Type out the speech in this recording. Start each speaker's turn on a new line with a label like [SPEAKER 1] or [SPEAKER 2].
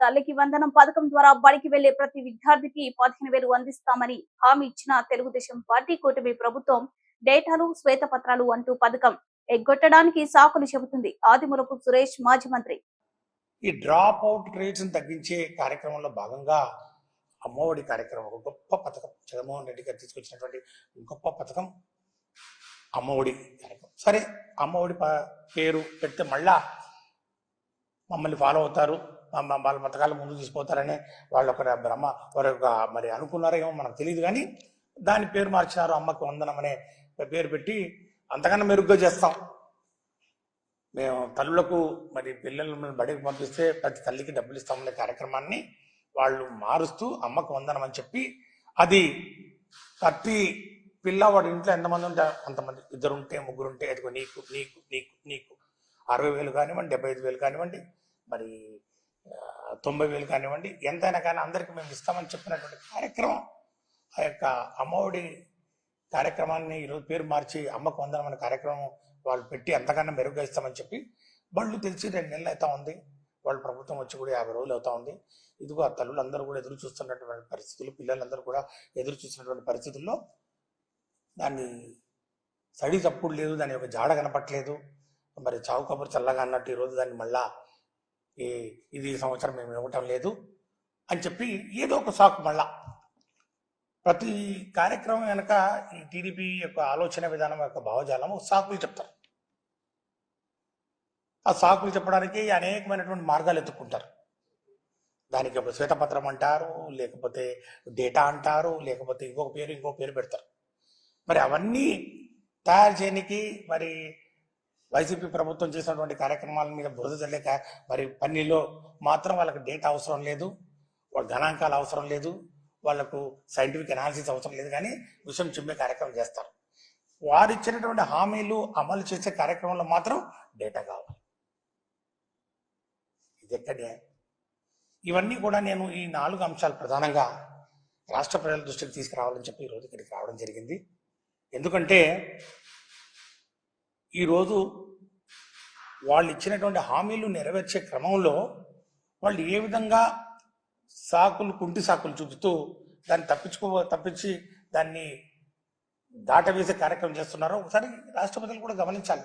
[SPEAKER 1] తల్లికి వందనం పథకం ద్వారా బడికి వెళ్ళే ప్రతి విద్యార్థికి పదిహేను వేలు అందిస్తామని హామీ ఇచ్చిన తెలుగుదేశం పార్టీ కూటమి ప్రభుత్వం డేటాలు శ్వేతపత్రాలు అంటూ పథకం ఎగ్గొట్టడానికి సాకులు చెబుతుంది. ఆదిమూలపు సురేష్ మాజీ మంత్రి.
[SPEAKER 2] ఈ డ్రాప్ అవుట్ రేట్స్ తగ్గించే కార్యక్రమంలో భాగంగా అమ్మఒడి కార్యక్రమం ఒక గొప్ప పథకం. జగన్మోహన్ రెడ్డి గారు తీసుకొచ్చినటువంటి గొప్ప పథకం అమ్మఒడి కార్యక్రమం. సరే అమ్మఒడి పేరు పెడితే మళ్ళా మమ్మల్ని ఫాలో అవుతారు. వాళ్ళ పథకాలు ముందు తీసుకుపోతారని వాళ్ళ ఒక బ్రహ్మ వారి యొక్క మరి అనుకున్నారేమో మనకు తెలియదు కానీ దాని పేరు మార్చినారు అమ్మకి వందనం అనే పేరు పెట్టి అంతకన్నా మెరుగ్గా చేస్తాం. మేము తల్లులకు మరి పిల్లలను బడికి పంపిస్తే ప్రతి తల్లికి డబ్బులు ఇస్తామనే కార్యక్రమాన్ని వాళ్ళు మారుస్తూ అమ్మకు వందనం అని చెప్పి అది ప్రతి పిల్లవాడి ఇంట్లో ఎంతమంది ఉంటే అంతమంది. ఇద్దరు ఉంటే ముగ్గురు ఉంటే అదిగో నీకు నీకు నీకు నీకు. అరవై వేలు కానివ్వండి డెబ్బై ఐదు వేలు కానివ్వండి మరి తొంభై వేలు కానివ్వండి ఎంతైనా కానీ అందరికీ మేము ఇస్తామని చెప్పినటువంటి కార్యక్రమం ఆ యొక్క అమ్మఒడి కార్యక్రమాన్ని ఈరోజు పేరు మార్చి అమ్మకు వందనం అనే కార్యక్రమం వాళ్ళు పెట్టి ఎంతకన్నా మెరుగ్గా ఇస్తామని చెప్పి బళ్ళు తెలిసి రెండు నెలలు అవుతా ఉంది. వాళ్ళ ప్రభుత్వం వచ్చి కూడా యాభై రోజులు అవుతా ఉంది. ఇదిగో ఆ తల్లులు అందరూ కూడా ఎదురు చూస్తున్నటువంటి పరిస్థితులు పిల్లలందరూ కూడా ఎదురు చూస్తున్నటువంటి పరిస్థితుల్లో దాన్ని సడి తప్పుడు లేదు దాని యొక్క జాడ కనపట్లేదు. మరి చావు కబురు చల్లగా అన్నట్టు ఈరోజు దాన్ని మళ్ళా ఇది సంవత్సరం మేము ఇవ్వటం లేదు అని చెప్పి ఏదో ఒక సాకు మళ్ళా. ప్రతి కార్యక్రమం వెనక ఈ టీడీపీ యొక్క ఆలోచన విధానం యొక్క భావజాలం సాకులు చెప్తారు. ఆ సాకులు చెప్పడానికి అనేకమైనటువంటి మార్గాలు ఎత్తుక్కుంటారు. దానికి ఒక శ్వేతపత్రం అంటారు లేకపోతే డేటా అంటారు లేకపోతే ఇంకొక పేరు ఇంకొక పేరు పెడతారు. మరి అవన్నీ తయారు చేయడానికి మరి వైసీపీ ప్రభుత్వం చేసినటువంటి కార్యక్రమాల మీద బురద జల్లేక కా- మరి పన్నీలో మాత్రం వాళ్ళకి డేటా అవసరం లేదు వాళ్ళ గణాంకాలు అవసరం లేదు వాళ్ళకు సైంటిఫిక్ అనాలిసిస్ అవసరం లేదు కానీ విషయం చిమ్మే కార్యక్రమం చేస్తారు. వారు ఇచ్చినటువంటి హామీలు అమలు చేసే కార్యక్రమంలో మాత్రం డేటా కావాలి. ఇది ఎక్కడే ఇవన్నీ కూడా నేను ఈ నాలుగు అంశాలు ప్రధానంగా రాష్ట్ర ప్రజల దృష్టికి తీసుకురావాలని చెప్పి ఈరోజు ఇక్కడికి రావడం జరిగింది. ఎందుకంటే ఈరోజు వాళ్ళు ఇచ్చినటువంటి హామీలు నెరవేర్చే క్రమంలో వాళ్ళు ఏ విధంగా సాకులు కుంటి సాకులు చూపుతూ దాన్ని తప్పించుకో తప్పించి దాన్ని దాటవేసే కార్యక్రమం చేస్తున్నారో ఒకసారి రాష్ట్ర కూడా గమనించాలి.